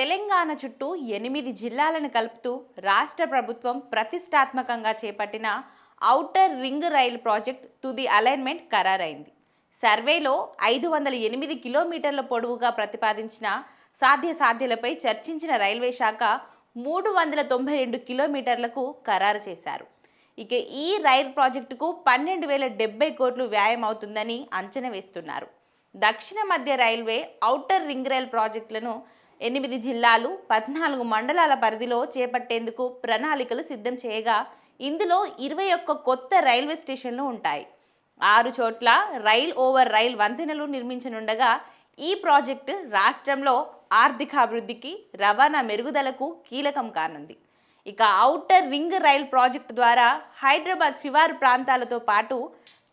తెలంగాణ చుట్టూ ఎనిమిది జిల్లాలను కలుపుతూ రాష్ట్ర ప్రభుత్వం ప్రతిష్టాత్మకంగా చేపట్టిన ఔటర్ రింగ్ రైలు ప్రాజెక్ట్ తుది అలైన్మెంట్ ఖరారైంది. సర్వేలో ఐదు వందల ఎనిమిది కిలోమీటర్ల పొడవుగా ప్రతిపాదించిన సాధ్య సాధ్యలపై చర్చించిన రైల్వే శాఖ మూడు వందల తొంభై రెండు కిలోమీటర్లకు ఖరారు చేశారు. ఇక ఈ రైల్ ప్రాజెక్టుకు పన్నెండు వేల డెబ్బై కోట్లు వ్యాయం అవుతుందని అంచనా వేస్తున్నారు. దక్షిణ మధ్య రైల్వే ఔటర్ రింగ్ రైల్ ప్రాజెక్టులను ఎనిమిది జిల్లాలు పద్నాలుగు మండలాల పరిధిలో చేపట్టేందుకు ప్రణాళికలు సిద్ధం చేయగా ఇందులో ఇరవై ఒక్క కొత్త రైల్వే స్టేషన్లు ఉంటాయి. ఆరు చోట్ల రైల్ ఓవర్ రైల్ వంతెనలు నిర్మించనుండగా ఈ ప్రాజెక్టు రాష్ట్రంలో ఆర్థికాభివృద్ధికి రవాణా మెరుగుదలకు కీలకం కానుంది. ఇక ఔటర్ రింగ్ రైల్ ప్రాజెక్టు ద్వారా హైదరాబాద్ శివారు ప్రాంతాలతో పాటు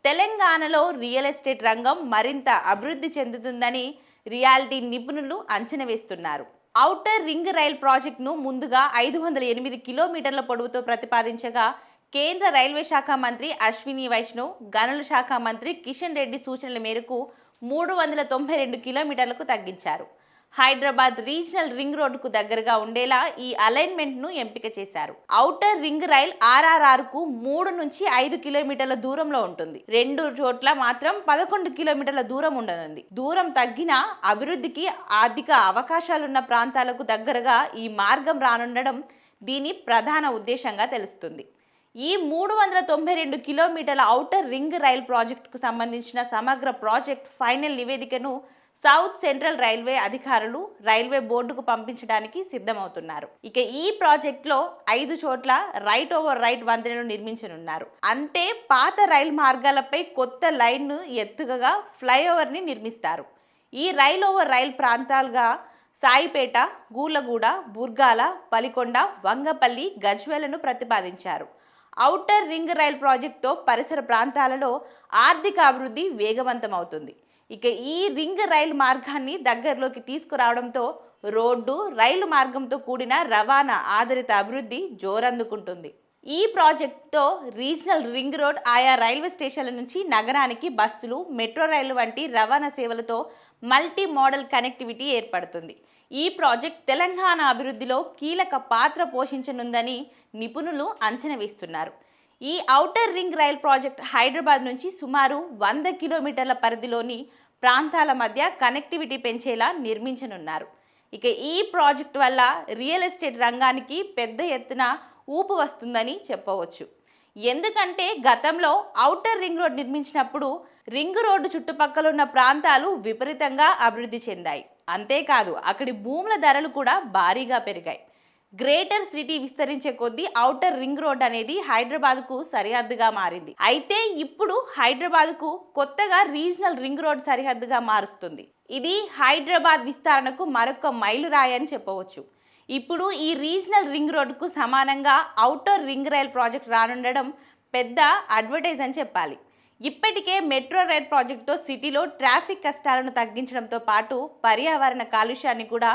తెలంగాణలో రియల్ ఎస్టేట్ రంగం మరింత అభివృద్ధి చెందుతుందని రియాలిటీ నిపుణులు అంచనా వేస్తున్నారు. ఔటర్ రింగ్ రైల్ ప్రాజెక్టును ముందుగా ఐదు వందల ఎనిమిది కిలోమీటర్ల పొడవుతో ప్రతిపాదించగా కేంద్ర రైల్వే శాఖ మంత్రి అశ్విని వైష్ణవ్ గనుల శాఖ మంత్రి కిషన్ రెడ్డి సూచనల మేరకు మూడు వందల తొంభై రెండు కిలోమీటర్లకు తగ్గించారు. హైదరాబాద్ రీజనల్ రింగ్ రోడ్డుకు దగ్గరగా ఉండేలా ఈ అలైన్మెంట్ను ఎంపిక చేశారు. ఔటర్ రింగ్ రైల్ ఆర్ఆర్ఆర్కు మూడు నుంచి ఐదు కిలోమీటర్ల దూరంలో ఉంటుంది. రెండు చోట్ల మాత్రం పదకొండు కిలోమీటర్ల దూరం ఉండనుంది. దూరం తగ్గినా అభివృద్ధికి ఆర్థిక అవకాశాలున్న ప్రాంతాలకు దగ్గరగా ఈ మార్గం రానుండడం దీని ప్రధాన ఉద్దేశంగా తెలుస్తుంది. ఈ మూడు వందల తొంభై రెండు కిలోమీటర్ల ఔటర్ రింగ్ రైల్ ప్రాజెక్టుకు సంబంధించిన సమగ్ర ప్రాజెక్ట్ ఫైనల్ నివేదికను సౌత్ సెంట్రల్ రైల్వే అధికారులు రైల్వే బోర్డుకు పంపించడానికి సిద్ధమవుతున్నారు. ఇక ఈ ప్రాజెక్ట్లో ఐదు చోట్ల రైట్ ఓవర్ రైట్ వంతెనను నిర్మించనున్నారు. అంటే పాత రైలు మార్గాలపై కొత్త లైన్ను ఎత్తుగగా ఫ్లైఓవర్ని నిర్మిస్తారు. ఈ రైల్ ఓవర్ రైల్ ప్రాంతాలుగా సాయిపేట గూలగూడ బుర్గాల పలికొండ వంగపల్లి గజ్వేలను ప్రతిపాదించారు. ఔటర్ రింగ్ రైల్ ప్రాజెక్టుతో పరిసర ప్రాంతాలలో ఆర్థిక అభివృద్ధి వేగవంతమవుతుంది. ఇక ఈ రింగ్ రైలు మార్గాన్ని దగ్గరలోకి తీసుకురావడంతో రోడ్డు రైలు మార్గంతో కూడిన రవాణా ఆధారిత అభివృద్ధి జోరందుకుంటుంది. ఈ ప్రాజెక్టుతో రీజనల్ రింగ్ రోడ్ ఆయా రైల్వే స్టేషన్ల నుంచి నగరానికి బస్సులు మెట్రో రైలు వంటి రవాణా సేవలతో మల్టీ మోడల్ కనెక్టివిటీ ఏర్పడుతుంది. ఈ ప్రాజెక్ట్ తెలంగాణ అభివృద్ధిలో కీలక పాత్ర పోషించనుందని నిపుణులు అంచనా వేస్తున్నారు. ఈ outer ring rail project Hyderabad నుంచి సుమారు వంద కిలోమీటర్ల పరిధిలోని ప్రాంతాల మధ్య కనెక్టివిటీ పెంచేలా నిర్మించనున్నారు. ఇక ఈ ప్రాజెక్ట్ వల్ల రియల్ ఎస్టేట్ రంగానికి పెద్ద ఎత్తున ఊపు వస్తుందని చెప్పవచ్చు. ఎందుకంటే గతంలో ఔటర్ రింగ్ రోడ్ నిర్మించినప్పుడు రింగ్ రోడ్డు చుట్టుపక్కల ఉన్న ప్రాంతాలు విపరీతంగా అభివృద్ధి చెందాయి. అంతేకాదు అక్కడి భూముల ధరలు కూడా భారీగా పెరిగాయి. గ్రేటర్ సిటీ విస్తరించే కొద్దీ ఔటర్ రింగ్ రోడ్ అనేది హైదరాబాద్కు సరిహద్దుగా మారింది. అయితే ఇప్పుడు హైదరాబాద్కు కొత్తగా రీజనల్ రింగ్ రోడ్ సరిహద్దుగా మారుస్తుంది. ఇది హైదరాబాద్ విస్తరణకు మరొక మైలురాయి అని చెప్పవచ్చు. ఇప్పుడు ఈ రీజనల్ రింగ్ రోడ్డుకు సమానంగా ఔటర్ రింగ్ రైల్ ప్రాజెక్ట్ రానుండడం పెద్ద అడ్వర్టైజ్ అని చెప్పాలి. ఇప్పటికే మెట్రో రైల్ ప్రాజెక్టుతో సిటీలో ట్రాఫిక్ కష్టాలను తగ్గించడంతో పాటు పర్యావరణ కాలుష్యాన్ని కూడా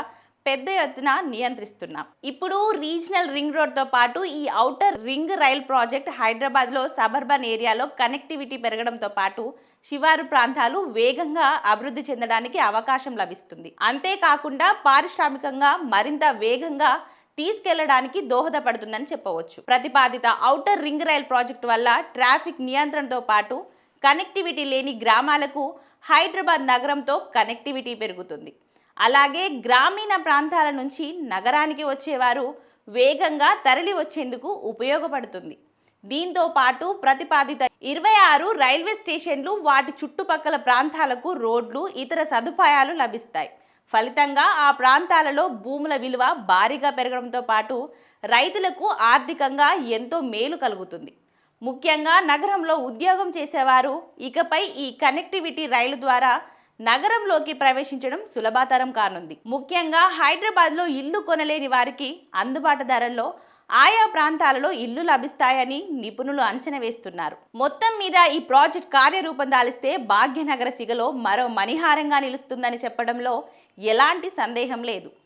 పెద్ద ఎత్తున నియంత్రిస్తున్నాం. ఇప్పుడు రీజనల్ రింగ్ రోడ్తో పాటు ఈ ఔటర్ రింగ్ రైల్ ప్రాజెక్ట్ హైదరాబాద్లో సబర్బన్ ఏరియాలో కనెక్టివిటీ పెరగడంతో పాటు శివారు ప్రాంతాలు వేగంగా అభివృద్ధి చెందడానికి అవకాశం లభిస్తుంది. అంతేకాకుండా పారిశ్రామికంగా మరింత వేగంగా తీసుకెళ్ళడానికి దోహదపడుతుందని చెప్పవచ్చు. ప్రతిపాదిత ఔటర్ రింగ్ రైల్ ప్రాజెక్టు వల్ల ట్రాఫిక్ నియంత్రణతో పాటు కనెక్టివిటీ లేని గ్రామాలకు హైదరాబాద్ నగరంతో కనెక్టివిటీ పెరుగుతుంది. అలాగే గ్రామీణ ప్రాంతాల నుంచి నగరానికి వచ్చేవారు వేగంగా తరలి వచ్చేందుకు ఉపయోగపడుతుంది. దీంతో పాటు ప్రతిపాదిత ఇరవై ఆరు రైల్వే స్టేషన్లు వాటి చుట్టుపక్కల ప్రాంతాలకు రోడ్లు ఇతర సదుపాయాలు లభిస్తాయి. ఫలితంగా ఆ ప్రాంతాలలో భూముల విలువ భారీగా పెరగడంతో పాటు రైతులకు ఆర్థికంగా ఎంతో మేలు కలుగుతుంది. ముఖ్యంగా నగరంలో ఉద్యోగం చేసేవారు ఇకపై ఈ కనెక్టివిటీ రైలు ద్వారా నగరంలోకి ప్రవేశించడం సులభతరం కానుంది. ముఖ్యంగా హైదరాబాద్లో ఇల్లు కొనలేని వారికి అందుబాటు ధరల్లో ఆయా ప్రాంతాలలో ఇల్లు లభిస్తాయని నిపుణులు అంచనా వేస్తున్నారు. మొత్తం మీద ఈ ప్రాజెక్ట్ కార్యరూపం దాలిస్తే భాగ్యనగర సిగలో మరో మణిహారంగా నిలుస్తుందని చెప్పడంలో ఎలాంటి సందేహం లేదు.